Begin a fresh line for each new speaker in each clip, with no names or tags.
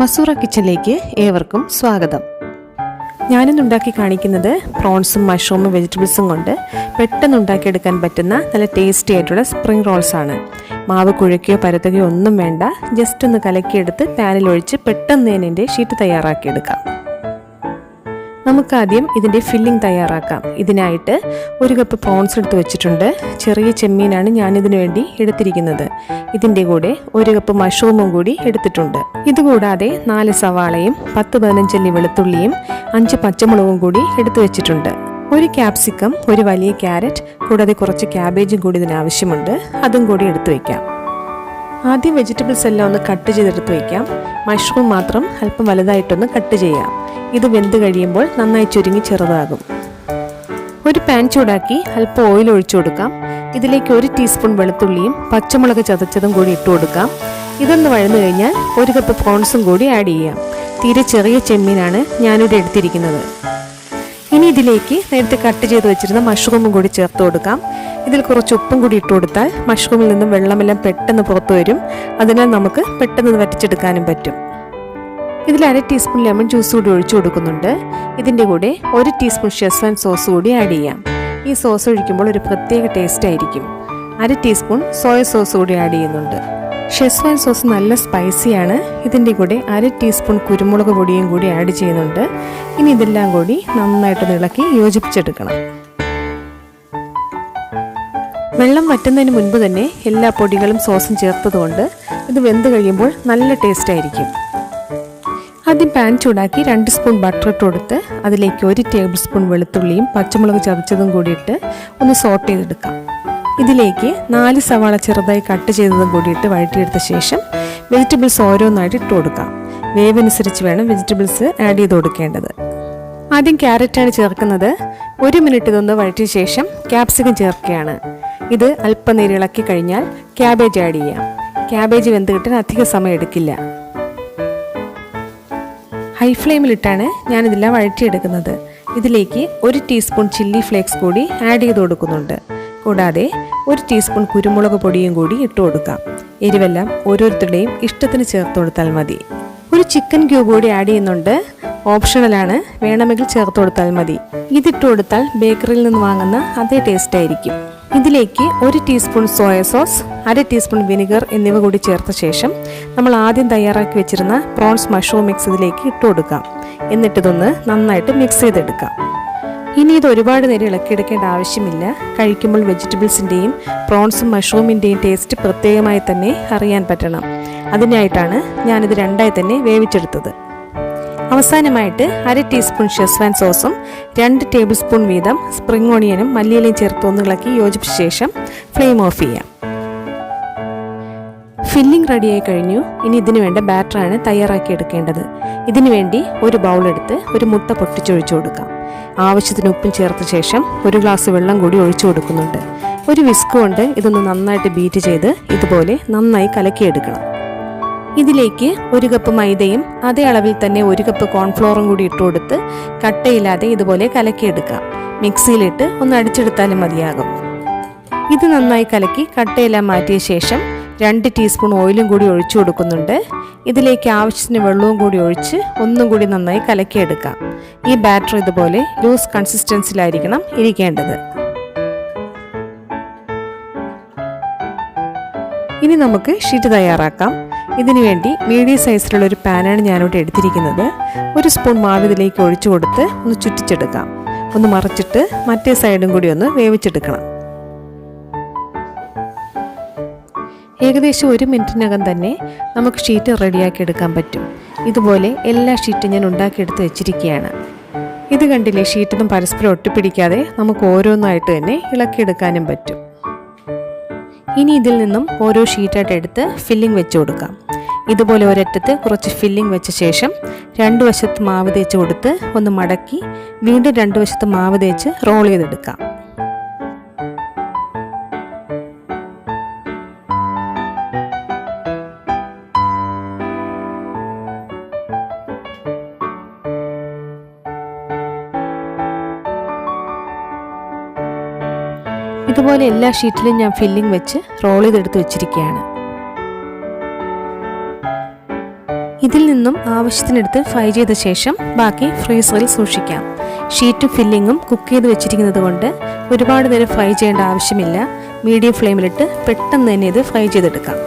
മസൂറ കിച്ചണിലേക്ക് ഏവർക്കും സ്വാഗതം. ഞാനിന്ന് ഉണ്ടാക്കി കാണിക്കുന്നത് പ്രോൺസും മഷ്റൂമും വെജിറ്റബിൾസും കൊണ്ട് പെട്ടെന്ന് ഉണ്ടാക്കിയെടുക്കാൻ പറ്റുന്ന നല്ല ടേസ്റ്റി ആയിട്ടുള്ള സ്പ്രിംഗ് റോൾസ് ആണ്. മാവ് കുഴക്കുകയോ പരത്തുകയോ ഒന്നും വേണ്ട. ജസ്റ്റ് ഒന്ന് കലക്കിയെടുത്ത് പാനിൽ ഒഴിച്ച് പെട്ടെന്ന് തന്നെ എന്റെ ഷീറ്റ് തയ്യാറാക്കിയെടുക്കാം. നമുക്കാദ്യം ഇതിന്റെ ഫില്ലിംഗ് തയ്യാറാക്കാം. ഇതിനായിട്ട് ഒരു കപ്പ് പ്രോൺസ് എടുത്ത് വെച്ചിട്ടുണ്ട്. ചെറിയ ചെമ്മീനാണ് ഞാനിതിനു വേണ്ടി എടുത്തിരിക്കുന്നത്. ഇതിന്റെ കൂടെ ഒരു കപ്പ് മഷ്റൂമും കൂടി എടുത്തിട്ടുണ്ട്. ഇതുകൂടാതെ നാല് സവാളയും പത്ത് പതിനഞ്ചല്ലി വെളുത്തുള്ളിയും അഞ്ച് പച്ചമുളകും കൂടി എടുത്തു വെച്ചിട്ടുണ്ട്. ഒരു ക്യാപ്സിക്കം ഒരു വലിയ ക്യാരറ്റ് കൂടാതെ കുറച്ച് ക്യാബേജും കൂടി ഇതിനാവശ്യമുണ്ട്. അതും കൂടി എടുത്തു വയ്ക്കാം ആദ്യം വെജിറ്റബിൾസ് എല്ലാം ഒന്ന് കട്ട് ചെയ്തെടുത്ത് വയ്ക്കാം മഷ്റൂം മാത്രം അല്പം വലുതായിട്ടൊന്ന് കട്ട് ചെയ്യാം. ഇത് വെന്ത് കഴിയുമ്പോൾ നന്നായി ചുരുങ്ങി ചെറുതാകും. ഒരു പാൻ ചൂടാക്കി അല്പം ഓയിൽ ഒഴിച്ചു കൊടുക്കാം. ഇതിലേക്ക് ഒരു ടീസ്പൂൺ വെളുത്തുള്ളിയും പച്ചമുളക് ചതച്ചതും കൂടി ഇട്ട് കൊടുക്കാം. ഇതൊന്ന് വഴന്നു കഴിഞ്ഞാൽ ഒരു കപ്പ് പ്രോൺസും കൂടി ആഡ് ചെയ്യാം. തീരെ ചെറിയ ചെമ്മീനാണ് ഞാനിവിടെ എടുത്തിരിക്കുന്നത്. ഇനി ഇതിലേക്ക് നേരത്തെ കട്ട് ചെയ്ത് വെച്ചിരുന്ന മഷ്റൂമും കൂടി ചേർത്ത് കൊടുക്കാം. ഇതിൽ കുറച്ച് ഉപ്പും കൂടി ഇട്ട് കൊടുത്താൽ മഷ്റൂമിൽ നിന്നും വെള്ളമെല്ലാം പെട്ടെന്ന് പുറത്തു വരും. അതിനാൽ നമുക്ക് പെട്ടെന്ന് വറ്റിച്ചെടുക്കാനും പറ്റും. ഇതിൽ അര ടീസ്പൂൺ ലെമൺ ജ്യൂസ് കൂടി ഒഴിച്ചു കൊടുക്കുന്നുണ്ട്. ഇതിന്റെ കൂടെ ഒരു ടീസ്പൂൺ ഷെസ്വാൻ സോസ് കൂടി ആഡ് ചെയ്യാം. ഈ സോസ് ഒഴിക്കുമ്പോൾ ഒരു പ്രത്യേക ടേസ്റ്റ് ആയിരിക്കും. അര ടീസ്പൂൺ സോയ സോസ് കൂടി ആഡ് ചെയ്യുന്നുണ്ട്. ഷെസ്വാൻ സോസ് നല്ല സ്പൈസിയാണ് ഇതിന്റെ കൂടെ അര ടീസ്പൂൺ കുരുമുളക് പൊടിയും കൂടി ആഡ് ചെയ്യുന്നുണ്ട്. ഇനി ഇതെല്ലാം കൂടി നന്നായിട്ട് ഇളക്കി യോജിപ്പിച്ചെടുക്കണം. വെള്ളം വറ്റുന്നതിന് മുൻപ് തന്നെ എല്ലാ പൊടികളും സോസും ചേർത്തതുകൊണ്ട് ഇത് വെന്ത് കഴിയുമ്പോൾ നല്ല ടേസ്റ്റ് ആയിരിക്കും. ആദ്യം പാൻ ചൂടാക്കി രണ്ട് സ്പൂൺ ബട്ടർ ഇട്ട് കൊടുത്ത് അതിലേക്ക് ഒരു ടേബിൾ സ്പൂൺ വെളുത്തുള്ളിയും പച്ചമുളക് ചതച്ചതും കൂടിയിട്ട് ഒന്ന് സോട്ട് ചെയ്തെടുക്കാം. ഇതിലേക്ക് നാല് സവാള ചെറുതായി കട്ട് ചെയ്തതും കൂടിയിട്ട് വഴറ്റിയെടുത്ത ശേഷം വെജിറ്റബിൾസ് ഓരോന്നായിട്ട് ഇട്ട് കൊടുക്കാം. വേവനുസരിച്ച് വേണം വെജിറ്റബിൾസ് ആഡ് ചെയ്ത് കൊടുക്കേണ്ടത്. ആദ്യം ക്യാരറ്റാണ് ചേർക്കുന്നത്. ഒരു മിനിറ്റ് ഇതൊന്ന് വഴറ്റിയ ശേഷം ക്യാപ്സിക്കം ചേർക്കുകയാണ്. ഇത് അല്പനേരം ഇളക്കി കഴിഞ്ഞാൽ ക്യാബേജ് ആഡ് ചെയ്യാം. ക്യാബേജ് വെന്ത് കിട്ടാൻ അധിക സമയം എടുക്കില്ല. ഹൈ ഫ്ലെയിമിലിട്ടാണ് ഞാനിതെല്ലാം വഴറ്റിയെടുക്കുന്നത്. ഇതിലേക്ക് ഒരു ടീസ്പൂൺ ചില്ലി ഫ്ലേക്സ് കൂടി ആഡ് ചെയ്ത് കൊടുക്കുന്നുണ്ട്. കൂടാതെ ഒരു ടീസ്പൂൺ കുരുമുളക് പൊടിയും കൂടി ഇട്ട് കൊടുക്കാം. എരിവെല്ലാം ഓരോരുത്തരുടെയും ഇഷ്ടത്തിന് ചേർത്ത് കൊടുത്താൽ മതി. ഒരു ചിക്കൻ ക്യൂബ് കൂടി ആഡ് ചെയ്യുന്നുണ്ട്. ഓപ്ഷണലാണ് വേണമെങ്കിൽ ചേർത്ത് കൊടുത്താൽ മതി. ഇതിട്ട് കൊടുത്താൽ ബേക്കറിയിൽ നിന്ന് വാങ്ങുന്ന അതേ ടേസ്റ്റ് ആയിരിക്കും. ഇതിലേക്ക് ഒരു ടീസ്പൂൺ സോയ സോസ് അര ടീസ്പൂൺ വിനിഗർ എന്നിവ കൂടി ചേർത്ത ശേഷം നമ്മൾ ആദ്യം തയ്യാറാക്കി വെച്ചിരുന്ന പ്രോൺസ് മഷ്റൂം മിക്സ് ഇതിലേക്ക് ഇട്ട് കൊടുക്കാം. എന്നിട്ടിതൊന്ന് നന്നായിട്ട് മിക്സ് ചെയ്തെടുക്കാം. ഇനി ഇത് ഒരുപാട് നേരം ഇളക്കിയെടുക്കേണ്ട ആവശ്യമില്ല. കഴിക്കുമ്പോൾ വെജിറ്റബിൾസിന്റെയും പ്രോൺസും മഷ്റൂമിന്റെയും ടേസ്റ്റ് പ്രത്യേകമായി തന്നെ അറിയാൻ പറ്റണം. അതിനായിട്ടാണ് ഞാനിത് രണ്ടായി തന്നെ വേവിച്ചെടുത്തത്. അവസാനമായിട്ട് അര ടീസ്പൂൺ ഷെസ്വാൻ സോസും രണ്ട് ടേബിൾ സ്പൂൺ വീതം സ്പ്രിംഗ് ഓണിയനും മല്ലിയിലയും ചേർത്ത് ഒന്ന് ഇളക്കി യോജിപ്പിച്ച ശേഷം ഫ്ലെയിം ഓഫ് ചെയ്യാം. ഫില്ലിംഗ് റെഡിയായി കഴിഞ്ഞു. ഇനി ഇതിനു വേണ്ട ബാറ്ററാണ് തയ്യാറാക്കി എടുക്കേണ്ടത്. ഇതിനു വേണ്ടി ഒരു ബൗളെടുത്ത് ഒരു മുട്ട പൊട്ടിച്ചൊഴിച്ചു കൊടുക്കാം. ആവശ്യത്തിന് ഉപ്പും ചേർത്ത ശേഷം ഒരു ഗ്ലാസ് വെള്ളം കൂടി ഒഴിച്ചു കൊടുക്കുന്നുണ്ട്. ഒരു വിസ്ക് കൊണ്ട് ഇതൊന്ന് നന്നായിട്ട് ബീറ്റ് ചെയ്ത് ഇതുപോലെ നന്നായി കലക്കിയെടുക്കണം. ഇതിലേക്ക് ഒരു കപ്പ് മൈദയും അതേ അളവിൽ തന്നെ ഒരു കപ്പ് കോൺഫ്ലോറും കൂടി ഇട്ട് കൊടുത്ത് കട്ടയില്ലാതെ ഇതുപോലെ കലക്കിയെടുക്കാം. മിക്സിയിലിട്ട് ഒന്ന് അടിച്ചെടുത്താലും മതിയാകും. ഇത് നന്നായി കലക്കി കട്ടയെല്ലാം മാറ്റിയ ശേഷം രണ്ട് ടീസ്പൂൺ ഓയിലും കൂടി ഒഴിച്ചു കൊടുക്കുന്നുണ്ട്. ഇതിലേക്ക് ആവശ്യത്തിന് വെള്ളവും കൂടി ഒഴിച്ച് ഒന്നും കൂടി നന്നായി കലക്കിയെടുക്കാം. ഈ ബാറ്റർ ഇതുപോലെ ലൂസ് കൺസിസ്റ്റൻസിലായിരിക്കണം ഇരിക്കേണ്ടത്. ഇനി നമുക്ക് ഷീറ്റ് തയ്യാറാക്കാം. ഇതിനുവേണ്ടി മീഡിയം സൈസിലുള്ള ഒരു പാനാണ് ഞാനിവിടെ എടുത്തിരിക്കുന്നത്. ഒരു സ്പൂൺ മാവ് ഇതിലേക്ക് ഒഴിച്ചു കൊടുത്ത് ഒന്ന് ചുറ്റിച്ചെടുക്കാം. ഒന്ന് മറിച്ചിട്ട് മറ്റേ സൈഡും കൂടി ഒന്ന് വേവിച്ചെടുക്കണം. ഏകദേശം ഒരു മിനിറ്റിനകം തന്നെ നമുക്ക് ഷീറ്റ് റെഡിയാക്കി എടുക്കാൻ പറ്റും. ഇതുപോലെ എല്ലാ ഷീറ്റും ഞാൻ ഉണ്ടാക്കിയെടുത്ത് വെച്ചിരിക്കുകയാണ്. ഇത് കണ്ടില്ലേ ഷീറ്റൊന്നും പരസ്പരം ഒട്ടിപ്പിടിക്കാതെ നമുക്ക് ഓരോന്നായിട്ട് തന്നെ ഇളക്കിയെടുക്കാനും പറ്റും. ഇനി ഇതിൽ നിന്നും ഓരോ ഷീറ്റായിട്ട് എടുത്ത് ഫില്ലിംഗ് വെച്ച് കൊടുക്കാം. ഇതുപോലെ ഒരറ്റത്ത് കുറച്ച് ഫില്ലിംഗ് വെച്ച ശേഷം രണ്ട് വശത്ത് മാവ് തേച്ച് കൊടുത്ത് ഒന്ന് മടക്കി വീണ്ടും രണ്ട് വശത്ത് മാവ് തേച്ച് റോൾ ചെയ്തെടുക്കാം. ഇതുപോലെ എല്ലാ ഷീറ്റിലും ഞാൻ ഫില്ലിംഗ് വെച്ച് റോൾ ചെയ്തെടുത്ത് വെച്ചിരിക്കുകയാണ്. ഇതിൽ നിന്നും ആവശ്യത്തിനെടുത്ത് ഫ്രൈ ചെയ്ത ശേഷം ബാക്കി ഫ്രീസറിൽ സൂക്ഷിക്കാം. ഷീറ്റും ഫില്ലിങ്ങും കുക്ക് ചെയ്ത് വെച്ചിരിക്കുന്നത് കൊണ്ട് ഒരുപാട് നേരം ഫ്രൈ ചെയ്യേണ്ട ആവശ്യമില്ല. മീഡിയം ഫ്ലെയിമിലിട്ട് പെട്ടെന്ന് തന്നെ ഇത് ഫ്രൈ ചെയ്തെടുക്കാം.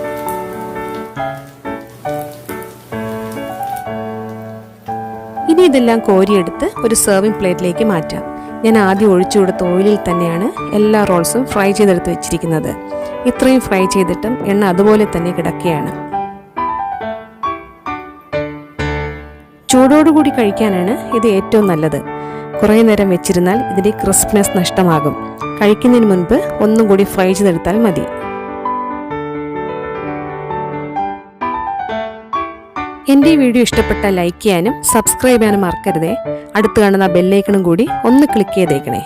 ഇനി ഇതെല്ലാം കോരിയെടുത്ത് ഒരു സെർവിംഗ് പ്ലേറ്റിലേക്ക് മാറ്റാം. ഞാൻ ആദ്യം ഒഴിച്ചു കൊടുത്ത ഓയിലിൽ തന്നെയാണ് എല്ലാ റോൾസും ഫ്രൈ ചെയ്തെടുത്ത് വെച്ചിരിക്കുന്നത്. ഇത്രയും ഫ്രൈ ചെയ്തിട്ടും എണ്ണ അതുപോലെ തന്നെ കിടക്കുകയാണ്. ചൂടോടുകൂടി കഴിക്കാനാണ് ഇത് ഏറ്റവും നല്ലത്. കുറേ നേരം വെച്ചിരുന്നാൽ ഇതിന്റെ ക്രിസ്പ്നെസ് നഷ്ടമാകും. കഴിക്കുന്നതിന് മുൻപ് ഒന്നും കൂടി ഫ്രൈ ചെയ്തെടുത്താൽ മതി. എന്റെ ഈ വീഡിയോ ഇഷ്ടപ്പെട്ടാൽ ലൈക്ക് ചെയ്യാനും സബ്സ്ക്രൈബ് ചെയ്യാനും മറക്കരുതേ. അടുത്ത് കാണുന്ന ബെല്ലൈക്കണും കൂടി ഒന്ന് ക്ലിക്ക് ചെയ്തേക്കണേ.